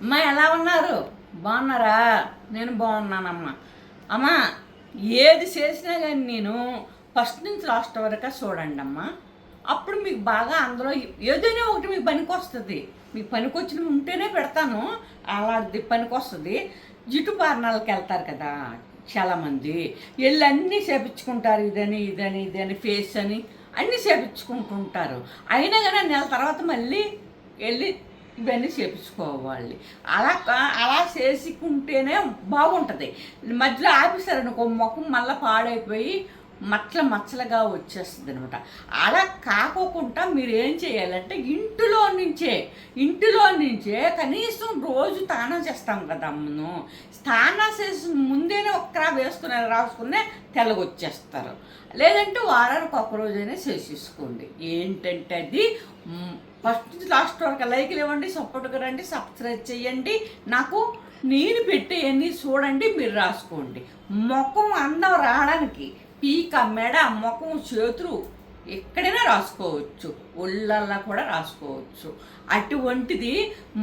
అమ్మా ఎలా ఉన్నారు? బాగున్నారా? నేను బాగున్నానమ్మా. అమ్మా ఏది చేసినా కానీ నేను ఫస్ట్ నుంచి లాస్ట్ వరకు చూడండి అమ్మా. అప్పుడు మీకు బాగా అందులో ఏదైనా ఒకటి మీకు పనికి వస్తుంది. మీకు పనికి వచ్చిన ఉంటేనే పెడతాను. అలాంటిది పనికి వస్తుంది. జిటు పారణాలకు వెళ్తారు కదా చాలామంది. వెళ్ళి అన్నీ చేపించుకుంటారు. ఇదని ఇదని ఇదని ఫేస్ అని అన్నీ చేపించుకుంటుంటారు. అయినా కానీ నెల తర్వాత మళ్ళీ వెళ్ళి ఇవన్నీ చేపించుకోవాలి. అలా అలా చేసుకుంటేనే బాగుంటుంది. మధ్యలో ఆపేశారనుకో ముఖం మళ్ళీ పాడైపోయి మచ్చల మచ్చలుగా వచ్చేస్తుంది అనమాట అలా కాకోకుండా మీరు ఏం చేయాలంటే ఇంటిలో నుంచే ఇంటిలో నుంచే కనీసం రోజు స్నానం చేస్తాం కదా అమ్మను. స్నానం చేసిన ముందేనే ఒక్కరా వేసుకుని రాసుకునే తెల్లగొచ్చేస్తారు. లేదంటే వారానికి ఒక రోజైనా చేసేసుకోండి. ఏంటంటే అది ఫస్ట్ లాస్ట్ వరకు లైక్లు ఇవ్వండి సపోర్ట్గా రండి సబ్స్క్రైబ్ చేయండి. నాకు నేను పెట్టేయన్నీ చూడండి మీరు రాసుకోండి. ముఖం అందం రావడానికి పీక మెడ ముఖం చేతులు ఎక్కడైనా రాసుకోవచ్చు. ఒళ్ళల్లా కూడా రాసుకోవచ్చు. అటువంటిది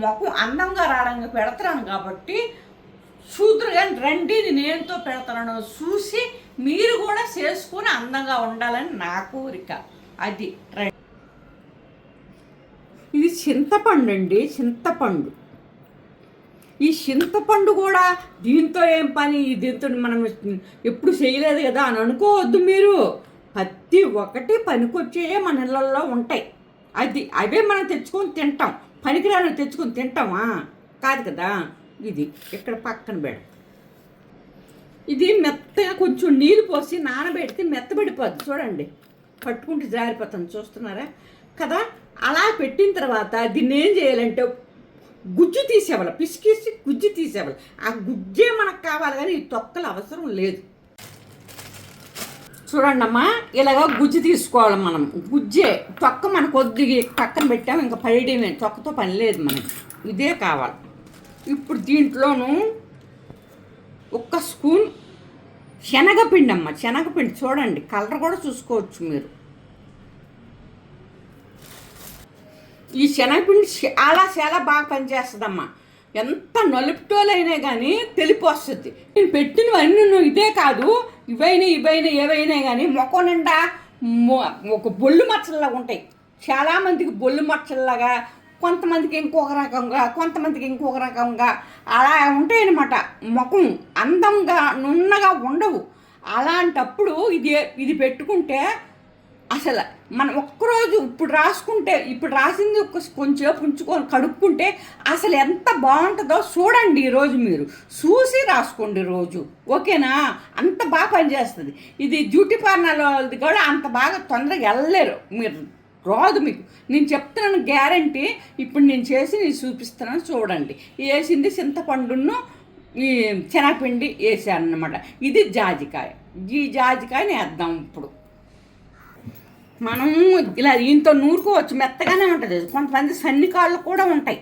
ముఖం అందంగా రావడానికి పెడతాను కాబట్టి చూద్దరు కానీ రండి నేనుతో పెడతాను చూసి మీరు కూడా చేసుకుని అందంగా ఉండాలని నా కోరిక. అది ఇది చింతపండు అండి చింతపండు. ఈ చింతపండు కూడా దీంతో ఏం పని? దీంతో మనం ఎప్పుడు చేయలేదు కదా అని అనుకోవద్దు మీరు. ప్రతి ఒక్కటి పనికొచ్చేయే మన ఇళ్ళల్లో ఉంటాయి. అది అవే మనం తెచ్చుకొని తింటాం. పనికిరాని తెచ్చుకొని తింటామా? కాదు కదా. ఇది ఇక్కడ పక్కన పెడ ఇది మెత్తగా కొంచెం నీళ్ళు పోసి నానబెడితే మెత్తబడిపోద్ది. చూడండి. పట్టుకుంటే జారిపోతుంది. చూస్తున్నారా? కదా? అలా పెట్టిన తర్వాత దీన్ని ఏం చేయాలంటే గుజ్జు తీసేవాళ్ళ పిసికేసి గుజ్జు తీసేవాళ్ళు. ఆ గుజ్జే మనకు కావాలి కానీ ఈ తొక్కలు అవసరం లేదు. చూడండి అమ్మా ఇలాగ గుజ్జు తీసుకోవాలి మనం. గుజ్జే తొక్క మనకు కొద్దిగా పక్కన పెట్టాము ఇంకా పడేయడమే తొక్కతో పని లేదు మనకి. ఇదే కావాలి. ఇప్పుడు దీంట్లోనూ ఒక్క స్పూన్ శనగపిండి అమ్మ శనగపిండి చూడండి కలర్ కూడా చూసుకోవచ్చు మీరు. ఈ శనగపిండి చాలా చాలా బాగా పనిచేస్తుందమ్మా. ఎంత నలుపుటోలైనా కానీ తెలిపి వస్తుంది నేను పెట్టినవన్నీ నువ్వు ఇదే కాదు ఇవైనా ఇవైనా ఏవైనా కానీ మొక్క నిండా మొ- ఒక బొల్లు మచ్చల్లాగా ఉంటాయి. చాలామందికి బొల్లు మచ్చల్లాగా కొంతమందికి ఇంకొక రకంగా కొంతమందికి ఇంకొక రకంగా అలా ఉంటాయన్నమాట. ముఖం అందంగా నున్నగా ఉండవు. అలాంటప్పుడు ఇది ఇది పెట్టుకుంటే అసలు మనం ఒక్కరోజు ఇప్పుడు రాసుకుంటే ఇప్పుడు రాసింది ఒక కొంచెం ఉంచుకొని కడుక్కుంటే అసలు ఎంత బాగుంటుందో చూడండి ఈరోజు మీరు. చూసి రాసుకోండి రోజు. ఓకేనా? అంత బాగా పనిచేస్తుంది. ఇది డ్యూటీ పార్లర్ వాళ్ళది కూడా అంత బాగా తొందరగా వెళ్ళలేరు మీరు. రాదు మీకు. నేను చెప్తున్నాను గ్యారంటీ. ఇప్పుడు నేను చేసి నేను చూపిస్తున్నాను చూడండి. వేసింది చింతపండును ఈ శనగపిండి వేసాను అనమాట ఇది జాజికాయ. ఈ జాజికాయని వేద్దాం ఇప్పుడు. మనం ఇలా దీంతో నూరుకోవచ్చు మెత్తగానే ఉంటుంది. కొంతమంది సన్ని కాళ్ళు కూడా ఉంటాయి.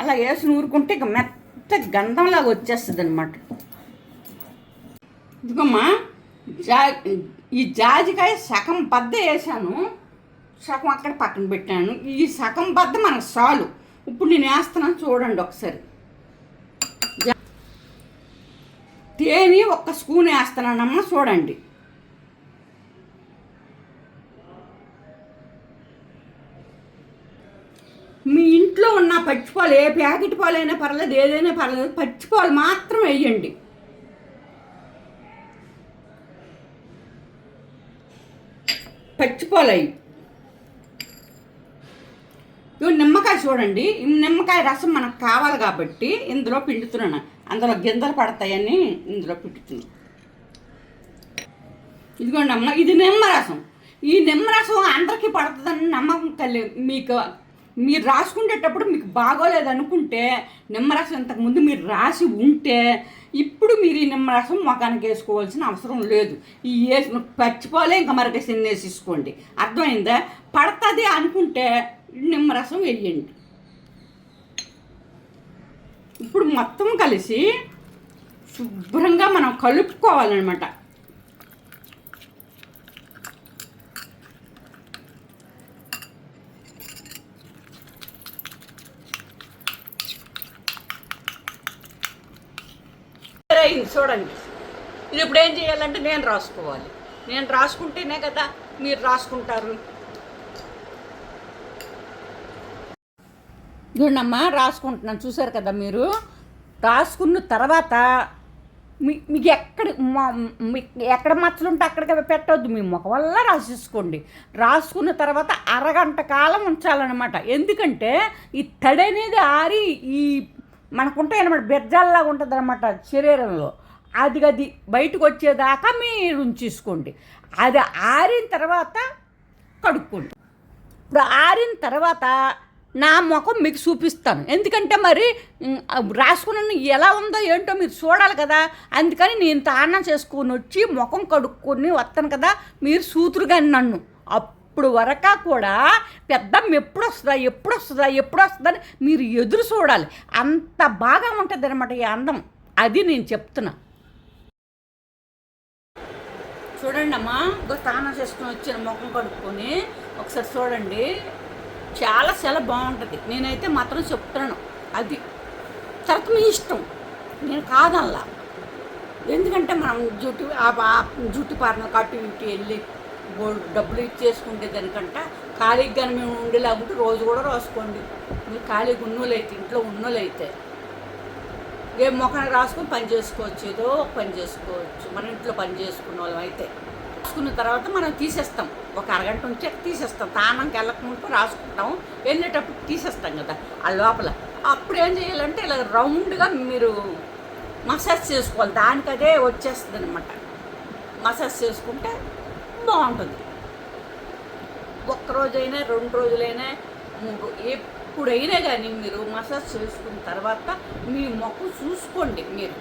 అలా వేసి నూరుకుంటే ఇక మెత్త గంధంలాగా వచ్చేస్తుంది అనమాట ఇదిగమ్మా జా ఈ జాజికాయ సగం బద్ద వేసాను. సగం అక్కడ పక్కన పెట్టాను. ఈ సగం బద్ద మనకు చాలు. ఇప్పుడు నేను వేస్తున్నాను చూడండి ఒకసారి. తేనె ఒక్క స్పూన్ వేస్తున్నానమ్మా చూడండి మీ ఇంట్లో ఉన్న పచ్చిపాలు ఏ ప్యాకెట్ పాలైనా పర్లేదు ఏదైనా పర్లేదు పచ్చిపాలు మాత్రం వేయండి. పచ్చిపాలయ్యి. ఇవి నిమ్మకాయ చూడండి. నిమ్మకాయ రసం మనకు కావాలి కాబట్టి ఇందులో పిండుతున్నాను. అందులో గింజలు పడతాయని ఇందులో పిండుతున్నాను. ఇదిగోండి అమ్మ ఇది నిమ్మరసం ఈ నిమ్మరసం అందరికీ పడుతుందని నమ్మకం కలి మీకు మీరు రాసుకునేటప్పుడు మీకు బాగోలేదు అనుకుంటే నిమ్మరసం ఇంతకుముందు మీరు రాసి ఉంటే ఇప్పుడు మీరు ఈ నిమ్మరసం మొఖానికి వేసుకోవాల్సిన అవసరం లేదు. ఈ వేసి పచ్చిపోలే ఇంకా మరొక వేసేసుకోండి. అర్థమైందా? పడుతుంది అనుకుంటే నిమ్మరసం వేయండి. ఇప్పుడు మొత్తం కలిసి శుభ్రంగా మనం కలుపుకోవాలన్నమాట. చూడండి. ఇది ఇప్పుడు ఏం చేయాలంటే నేను రాసుకోవాలి. నేను రాసుకుంటేనే కదా మీరు రాసుకుంటారు. చూడమ్మా రాసుకుంటున్నాను. చూసారు కదా మీరు? రాసుకున్న తర్వాత మీ మీకు ఎక్కడ ఎక్కడ మచ్చలు ఉంటే అక్కడికి పెట్టవద్దు మీ ముఖం వల్ల రాసేసుకోండి. రాసుకున్న తర్వాత అరగంట కాలం ఉంచాలన్నమాట. ఎందుకంటే ఈ తడి అనేది ఆరి ఈ మనకుంటాయి అనమాట బెజ్జాల్లాగా ఉంటుంది అనమాట శరీరంలో. అది అది బయటకు వచ్చేదాకా మీరు ఉంచేసుకోండి. అది ఆరిన తర్వాత కడుక్కోండి. ఇప్పుడు ఆరిన తర్వాత నా ముఖం మీకు చూపిస్తాను. ఎందుకంటే మరి రాసుకున్న ఎలా ఉందో ఏంటో మీరు చూడాలి కదా. అందుకని నేను తానం చేసుకొని వచ్చి ముఖం కడుక్కొని వస్తాను కదా. మీరు సూతురుగా నన్ను. అప్పుడు వరక కూడా పెద్ద ఎప్పుడు వస్తుందా ఎప్పుడు వస్తుందా ఎప్పుడు వస్తుందని మీరు ఎదురు చూడాలి. అంత బాగా ఉంటుంది అనమాట ఈ అందం. అది నేను చెప్తున్నా. చూడండి అమ్మా ఇంకో స్నానం చేసుకుని వచ్చిన ముఖం కడుక్కొని ఒకసారి చూడండి. చాలా చాలా బాగుంటుంది. నేనైతే మాత్రం చెప్తున్నాను. అది తర్వాత మీ ఇష్టం. నేను కాదల్లా ఎందుకంటే మనం జుట్టు ఆ జుట్టు పార్లర్ అటు ఇటు వెళ్ళి డబ్బులు ఇచ్చేసుకుంటే దానికంట ఖాళీగా కానీ మేము ఉండేలాగుంటే రోజు కూడా రాసుకోండి. మీరు ఖాళీగా ఉన్నోళ్ళు అయితే ఇంట్లో ఉన్నోళ్ళు అయితే ఏ మొఖాన్ని రాసుకొని పని చేసుకోవచ్చు ఏదో ఒక పని చేసుకోవచ్చు. మన ఇంట్లో పని చేసుకున్న వాళ్ళం అయితే. రాసుకున్న తర్వాత మనం తీసేస్తాం. ఒక అరగంట ఉంచి తీసేస్తాం. తానంకి వెళ్ళకముందు రాసుకుంటాం. వెళ్ళేటప్పుడు తీసేస్తాం కదా ఆ లోపల. అప్పుడు ఏం చేయాలంటే ఇలా రౌండ్గా మీరు మసాజ్ చేసుకోవాలి. దానికి అదే వచ్చేస్తుంది అనమాట మసాజ్ చేసుకుంటే బాగుంటుంది. ఒక్కరోజైనా రెండు రోజులైనా మూడు ఎప్పుడైనా కానీ మీరు మసాజ్ చేసుకున్న తర్వాత మీ మొక్కు చూసుకోండి మీరు.